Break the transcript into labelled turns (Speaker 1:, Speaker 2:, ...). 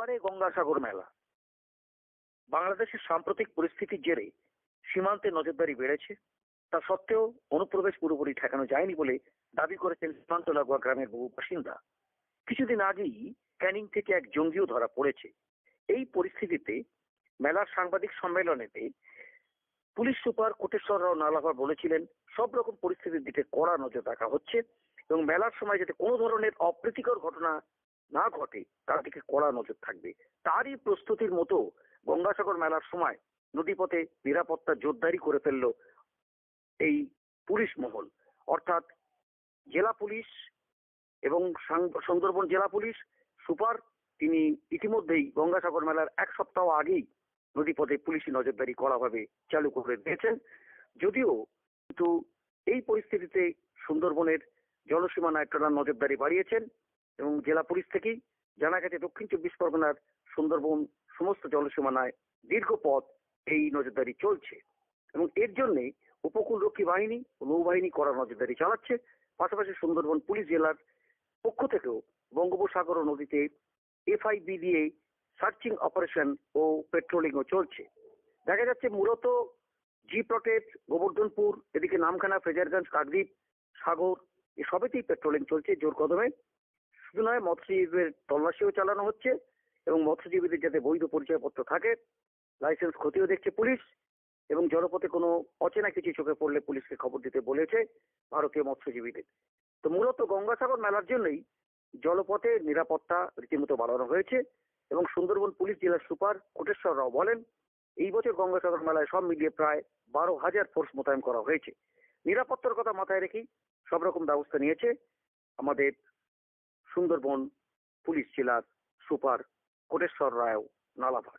Speaker 1: পারে গঙ্গাসাগর মেলা। বাংলাদেশের সাম্প্রতিক পরিস্থিতির জেরে সীমান্তে নজরদারি বেড়েছে। তা সত্ত্বেও অনুপ্রবেশ পুরোপুরি ঠেকানো যায়নি বলে দাবি করেছেন সীমান্ত লাগোয়া গ্রামের বহু বাসিন্দা। কিছুদিন আগেই ক্যানিং থেকে এক জঙ্গিও ধরা পড়েছে। এই পরিস্থিতিতে মেলার সাংবাদিক সম্মেলনেতে পুলিশ সুপার কোটেশ্বর রাও নালাভা বলেছিলেন, সব রকম পরিস্থিতির দিকে কড়া নজর রাখা হচ্ছে এবং মেলার সময় যাতে কোনো ধরনের অপ্রীতিকর ঘটনা না ঘটে, তার দিকে কড়া নজর থাকবে। তারই প্রস্তুতির মতো গঙ্গাসাগর মেলার সময় নদীপথে নিরাপত্তা জোরদারি করে ফেলল এই পুলিশ মহল। অর্থাৎ জেলা পুলিশ এবং সুন্দরবন জেলা পুলিশ, সুপার, তিনি ইতিমধ্যেই গঙ্গাসাগর মেলার এক সপ্তাহ আগেই নদীপথে পুলিশি নজরদারি কড়াভাবে চালু করে দিয়েছেন। যদিও কিন্তু এই পরিস্থিতিতে সুন্দরবনের জলসীমানায় টানা নজরদারি বাড়িয়েছেন। এবং জেলা পুলিশ থেকেই জানা গেছে দক্ষিণ চব্বিশ পরগনার সুন্দরবন সমস্ত জলসীমানায় দীর্ঘ পথ এই নজরদারি চলছে এবং এর জন্যে উপকূলরক্ষী বাহিনী ও নৌবাহিনী কড়া নজরদারি চালাচ্ছে। পাশাপাশি সুন্দরবন পুলিশ জেলার পক্ষ থেকেও বঙ্গোপসাগর নদীতে এফআইবি দিয়ে সার্চিং অপারেশন ও পেট্রোলিংও চলছে। দেখা যাচ্ছে মূলত জি প্লটের গোবর্ধনপুর, এদিকে নামখানা, ফ্রেজারগঞ্জ, কাকদ্বীপ, সাগর এসবেতেই পেট্রোলিং চলছে জোর কদমে। শুধু নয়, মৎস্যজীবীদের তল্লাশিও চালানো হচ্ছে এবং মৎস্যজীবীদের যাতে বৈধ পরিচয়পত্র থাকে, লাইসেন্স ক্ষতিও দেখছে পুলিশ এবং জলপথে কোনো অচেনা কিছু চোখে পড়লে পুলিশকে খবর দিতে বলেছে ভারতীয় মৎস্যজীবীদের। তো মূলত গঙ্গাসাগর মেলার জন্যই জলপথে নিরাপত্তা রীতিমতো বাড়ানো হয়েছে এবং সুন্দরবন পুলিশ জেলার সুপার কোটেশ্বর রাও বলেন, এই বছর গঙ্গাসাগর মেলায় সব মিলিয়ে প্রায় বারো হাজার ফোর্স মোতায়েন করা হয়েছে। নিরাপত্তার কথা মাথায় রেখেই সব রকম ব্যবস্থা নিয়েছে আমাদের সুন্দরবন পুলিশ জেলার সুপার কোটেশ্বর রায়ও নালাভাট